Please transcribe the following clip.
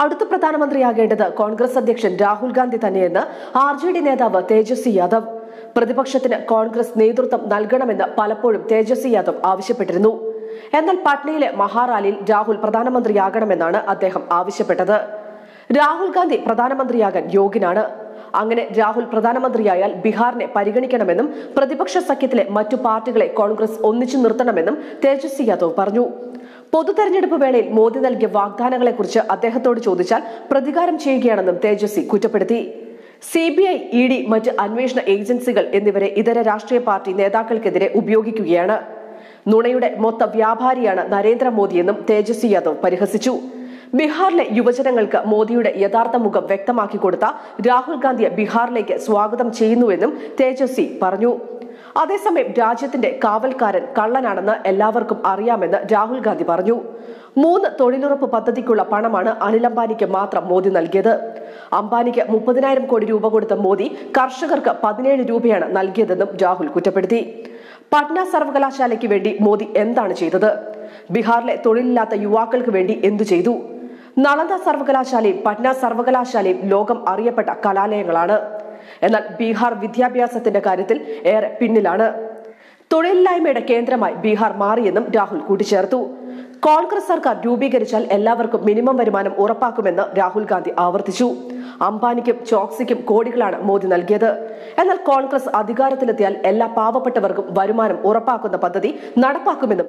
അടുത്ത പ്രധാനമന്ത്രിയാകേണ്ടത് കോൺഗ്രസ് അധ്യക്ഷൻ രാഹുൽ ഗാന്ധി തന്നെയെന്ന് ആർ ജെ ഡി നേതാവ് തേജസ്വി യാദവ്. പ്രതിപക്ഷത്തിന് കോൺഗ്രസ് നേതൃത്വം നൽകണമെന്ന് പലപ്പോഴും തേജസ്വി യാദവ് ആവശ്യപ്പെട്ടിരുന്നു. എന്നാൽ പട്നയിലെ മഹാറാലിയിൽ രാഹുൽ പ്രധാനമന്ത്രിയാകണമെന്നാണ് അദ്ദേഹം ആവശ്യപ്പെട്ടത്. രാഹുൽ ഗാന്ധി പ്രധാനമന്ത്രിയാകാൻ യോഗ്യനാണ്. അങ്ങനെ രാഹുൽ പ്രധാനമന്ത്രിയായാൽ ബീഹാറിനെ പരിഗണിക്കണമെന്നും പ്രതിപക്ഷ സഖ്യത്തിലെ മറ്റു പാർട്ടികളെ കോൺഗ്രസ് ഒന്നിച്ചു നിർത്തണമെന്നും തേജസ്വി യാദവ് പറഞ്ഞു. പൊതു തെരഞ്ഞെടുപ്പ് വേളയിൽ മോദി നൽകിയ വാഗ്ദാനങ്ങളെക്കുറിച്ച് അദ്ദേഹത്തോട് ചോദിച്ചാൽ പ്രതികാരം ചെയ്യുകയാണെന്നും തേജസ്വി കുറ്റപ്പെടുത്തി. C B I E D മറ്റ് അന്വേഷണ ഏജൻസികൾ എന്നിവരെ ഇതര രാഷ്ട്രീയ പാർട്ടി നേതാക്കൾക്കെതിരെ ഉപയോഗിക്കുകയാണ്. നുണയുടെ മൊത്ത വ്യാപാരിയാണ് നരേന്ദ്രമോദിയെന്നും തേജസ്വി യാദവ് പരിഹസിച്ചു. ബീഹാറിലെ യുവജനങ്ങൾക്ക് മോദിയുടെ യഥാർത്ഥ മുഖം വ്യക്തമാക്കി കൊടുത്ത രാഹുൽ ഗാന്ധിയെ ബീഹാറിലേക്ക് സ്വാഗതം ചെയ്യുന്നുവെന്നും തേജസ്വി പറഞ്ഞു. അതേസമയം രാജ്യത്തിന്റെ കാവൽക്കാരൻ കള്ളനാണെന്ന് എല്ലാവർക്കും അറിയാമെന്ന് രാഹുൽ ഗാന്ധി പറഞ്ഞു. മൂന്ന് തൊഴിലുറപ്പ് പദ്ധതിക്കുള്ള പണമാണ് അനിൽ അംബാനിക്ക് മാത്രം മോദി നൽകിയത്. അംബാനിക്ക് മുപ്പതിനായിരം കോടി രൂപ കൊടുത്ത മോദി കർഷകർക്ക് പതിനേഴ് രൂപയാണ് നൽകിയതെന്നും രാഹുൽ കുറ്റപ്പെടുത്തി. പട്ന സർവകലാശാലയ്ക്ക് വേണ്ടി മോദി എന്താണ് ചെയ്തത്? ബീഹാറിലെ തൊഴിലില്ലാത്ത യുവാക്കൾക്ക് വേണ്ടി എന്തു ചെയ്തു? നളന്ദ സർവകലാശാലയും പട്ന സർവകലാശാലയും ലോകം അറിയപ്പെട്ട കലാലയങ്ങളാണ്. എന്നാൽ ബീഹാർ വിദ്യാഭ്യാസത്തിന്റെ കാര്യത്തിൽ ഏറെ പിന്നിലാണ്. തൊഴിലില്ലായ്മയുടെ കേന്ദ്രമായി ബീഹാർ മാറിയെന്നും രാഹുൽ കൂട്ടിച്ചേർത്തു. കോൺഗ്രസ് സർക്കാർ രൂപീകരിച്ചാൽ എല്ലാവർക്കും മിനിമം വരുമാനം ഉറപ്പാക്കുമെന്ന് രാഹുൽ ഗാന്ധി ആവർത്തിച്ചു. അംബാനിക്കും ചോക്സിക്കും കോടികളാണ് മോദി നൽകിയത്. എന്നാൽ കോൺഗ്രസ് അധികാരത്തിലെത്തിയാൽ എല്ലാ പാവപ്പെട്ടവർക്കും വരുമാനം ഉറപ്പാക്കുന്ന പദ്ധതി നടപ്പാക്കുമെന്നും